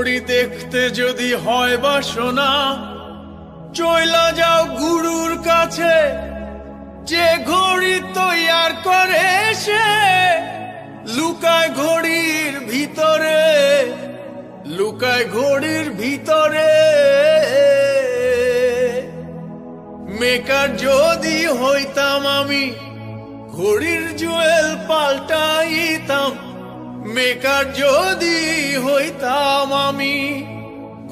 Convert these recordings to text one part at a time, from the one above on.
ঘড়ি দেখতে যদি হয় বাসনা, চইলা যাও গুরুর কাছে, যে ঘড়ি তৈয়ার করে সে লুকায় ঘড়ির ভিতরে, লুকায় ঘড়ির ভিতরে। মেকার যদি হইতাম আমি, ঘড়ির জুয়েল পাল্টাইতাম, মেকার যদি হইতাম আমি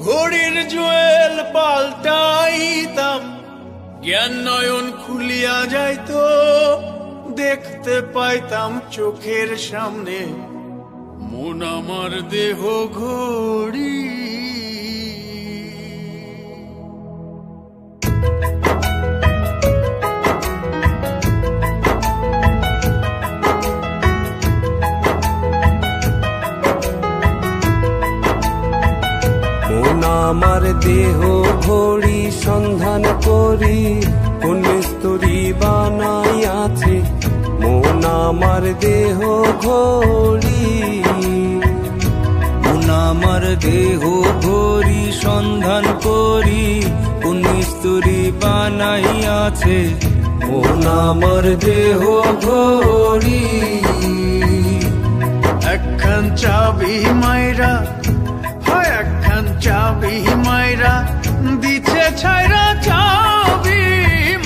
ঘড়ির জুয়েল পাল্টাইতাম। জ্ঞান নয়ন খুলিয়া যাইত, দেখতে পাইতাম চোখের সামনে। মন আমার দেহ ঘড়ি আমার দেহ ঘড়ি সন্ধান করি, কোন স্তরি আছে? মন আমার দেহ ঘড়ি আমার দেহ ঘড়ি সন্ধান করি, কোন স্তরি আছে? মন আমার দেহ ঘড়ি একখান চাবি মাইরা একখান চাবি মাইরা দিছে ছাইরা চাবি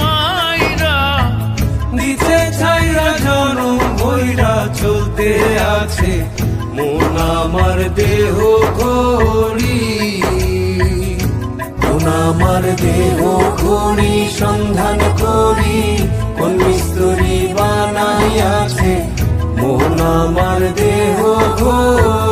মাইরা। দিতে ছাইরা জনম বইরা চলতে আছে। মন আমার দেহ ঘড়ি মন আমার দেহ ঘড়ি সন্ধান করি। কোন মিস্ত্রি বানাইয়াছে। মন আমার দেহ ঘড়ি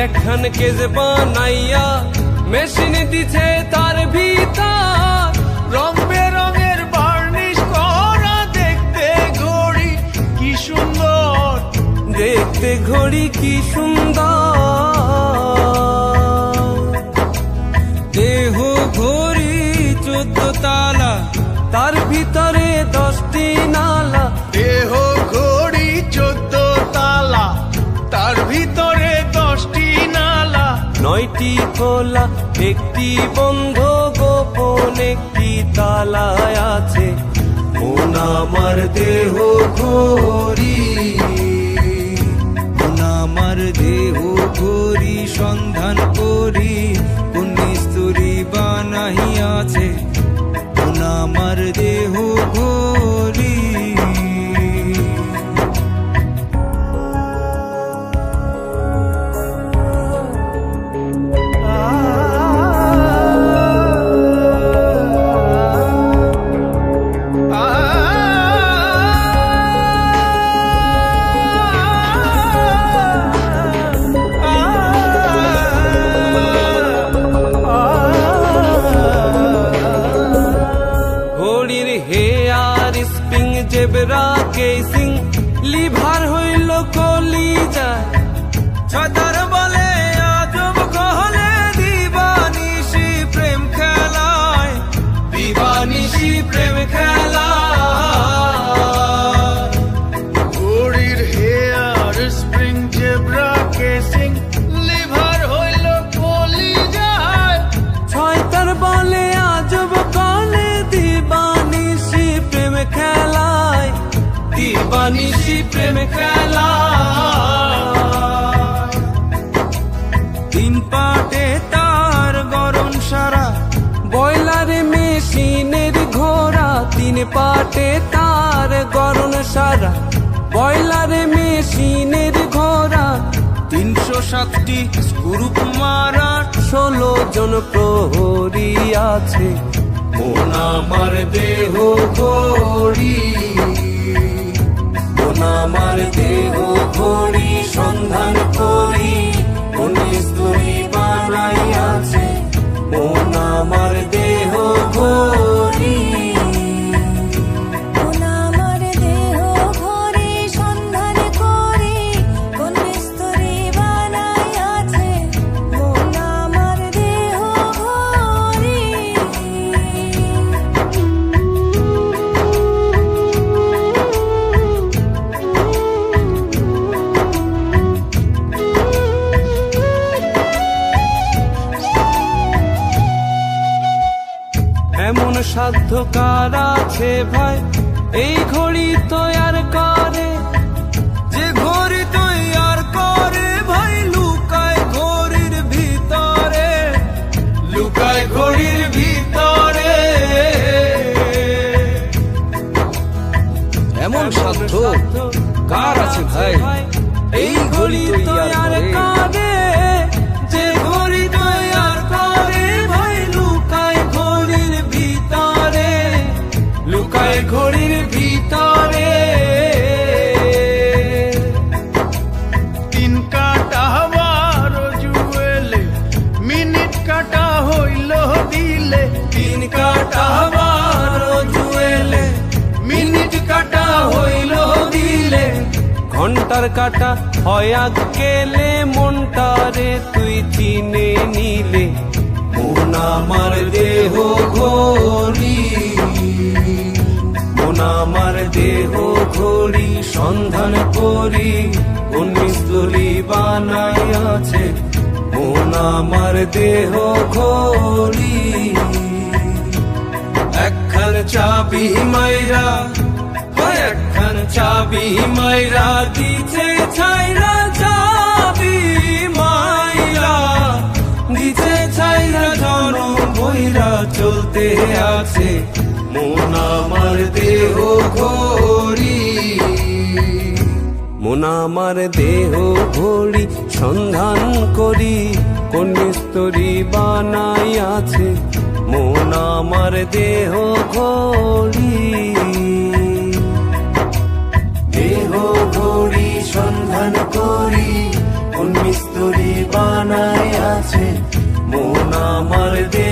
মাটির একখান কেজ বানাইয়া মেশিন দিছে তার ভিতর। রং বেরঙের বার্নিশ করা দেখতে ঘড়ি, কি সুন্দর। দেখতে ঘড়ি, কি সুন্দর। দেহ ঘড়ি চোদ্দ তালা, তার ভিতরে দশটি নালা নয়টি খোলা একটি বন্ধ গোপন একটি তালায় আছে। মন আমার দেহ ঘড়ি দিবানিশি প্রেম খেলায় তিন পাটে তার গরম সারা বয়লারে মেশিনের ঘোড়া। তিন পাটে তার গরম সারা বয়লারে মেশিনের ঘোড়া। তিনশো সাতটি গ্রুপ মারা, ষোলো জন প্রহরী আছে। মন আমার দেহ মন আমার দেহ ঘড়ি সন্ধান করি। সাধ্য কার আছে ভাই এই ঘড়ি তৈয়ার করে। যে ঘড়ি তৈয়ার করে ভাই লুকায় ঘড়ির ভিতরে। লুকায় ঘড়ির ভিতরে। এমন সাধ্য কার আছে ভাই? দিলে তিন কাটা বারো জুয়েলে, মিনিট কাটা হইল দিলে। ঘণ্টার কাটা হয় গেলে মনটারে তুই চিনে নিলে। মন আমার দেহ ঘড়ি, মন আমার দেহ ঘড়ি, সন্ধান করি কোন বানাই আছে। মন আমার দেহ ঘড়ি। চাবি মাইরা একখান চাবি মাইরা দিছে ছাইরা চাবি মাইরা, দিছে ছাইরা জন বইরা চলতে আছে, মন আমার দেহ ঘড়ি। মন আমার দেহ ঘড়ি সন্ধান করি, কোন স্তরী বানাই আছে মন আমার দেহ ঘড়ি। দেহ ঘড়ি সন্ধান করি, কোন মিস্তরি বানাই আছে? মন আমার দেহ